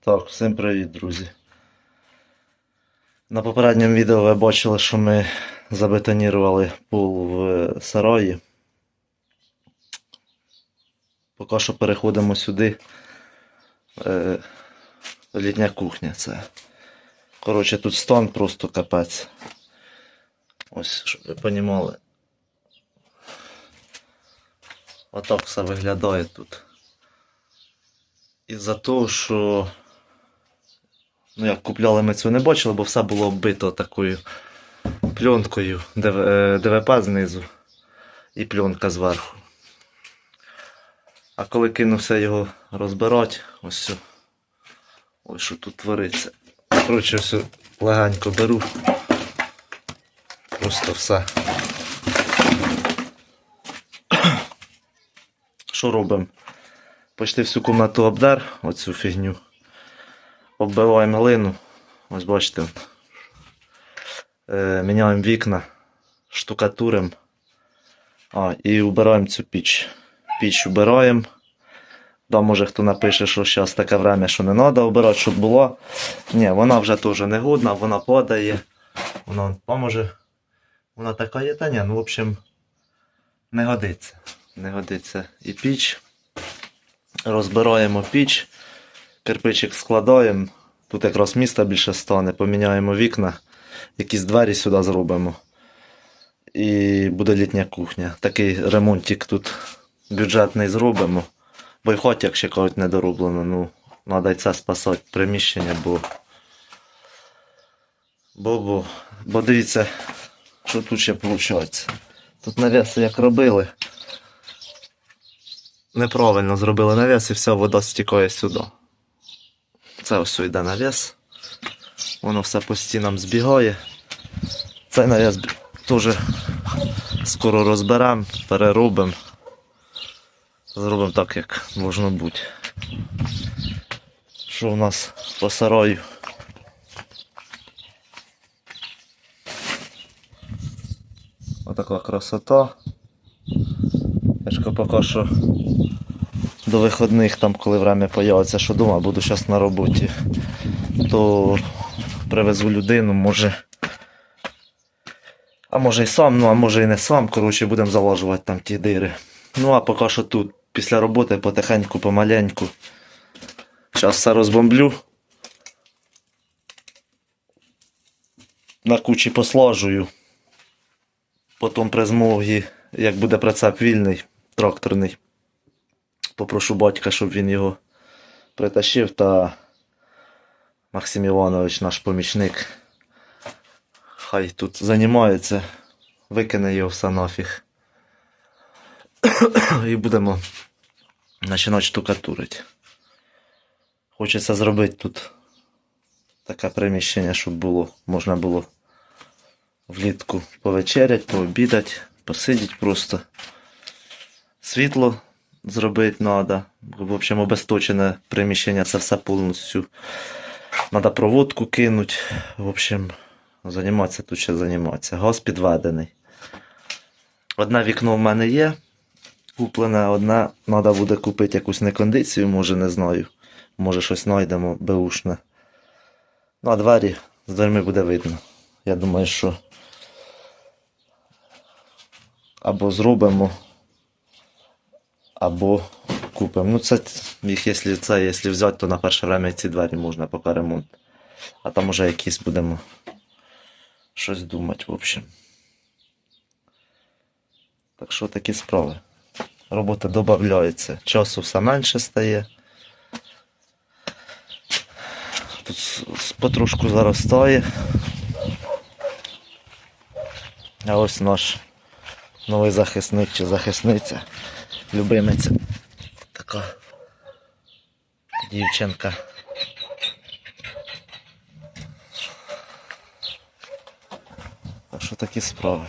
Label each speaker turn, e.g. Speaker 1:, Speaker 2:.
Speaker 1: Так, всім привіт, друзі. На попередньому відео ви бачили, що ми забетонірували пул в сараї. Поки що переходимо сюди. Е, літня кухня це. Коротше, тут стан просто капець. Ось, щоб ви понімали. Отак все виглядає тут. Із-за того, що. Ну, як купляли ми цього не бачили, бо все було оббито такою пленкою е, ДВП знизу і пленка зверху. А коли кинувся його розбирати, ось все. Ось що тут твориться. Коротше, все легенько беру. Просто все. Що робимо? Почти всю кімнату обдер, оцю фігню. Оббиваємо глину. Ось бачите. Е, міняємо вікна, штукатуримо. І убираємо цю піч. Піч убираємо. Да, може хто напише, що зараз таке время, що не треба обирати, щоб було. Ні, вона вже теж не годна, вона падає. Вона поможе. Вона така є, та ні, ну в общем, не годиться. Не годиться і піч. Розбираємо піч, кирпичик складаємо. Тут якраз міста більше стане, поміняємо вікна, якісь двері сюди зробимо. І буде літня кухня. Такий ремонтик тут бюджетний зробимо. Бо й хоч, як ще кажуть, не дороблено, ну, треба й це спасати приміщення, бо. Бо, бо, бо дивіться, що тут ще виходить. Тут навіси як робили. Неправильно зробили навіс і вся вода стікає сюди. Це ось йде навіс. Воно все по стінам збігає. Цей навіс теж скоро розберемо, переробимо. Зробимо так, як должно бути. Що в нас по сараю? Отака красота. Ж поки що до виходних, там, коли время появиться, що дома буду зараз на роботі, то привезу людину, може. А може і сам, ну а може і не сам. Коротше, будемо залажувати там ті дири. Ну а поки що тут, після роботи, потихеньку, помаленьку. Зараз все розбомблю. На кучі послажую. Потім при змогі, як буде прицеп вільний, тракторний, попрошу батька, щоб він його притащив, та Максим Іванович, наш помічник, хай тут займається, викине його все нафіг. І будемо починати штукатурити. Хочеться зробити тут таке приміщення, щоб було, можна було влітку повечерять, пообідати, посидіти просто. Світло зробити треба. В общем, обесточене приміщення, це все повністю. Треба проводку кинути. В общем, займатися тут ще займатися. Газ підведений. Одне вікно в мене є. Куплене, одне треба буде купити якусь некондицію, може не знаю. Може щось знайдемо беушне. Ну, а двері з дверми буде видно. Я думаю, що або зробимо, або купимо. Ну, це їх, якщо це, якщо взяти, то на перше время ці двері можна поки ремонт. А там уже якісь будемо щось думати, в общем. Так що такі справи. Робота додається. Часу все менше стає. Тут потрошку заростає. А ось наш новий захисник чи захисниця. Любимиця. Така дівчинка. Так що такі справи.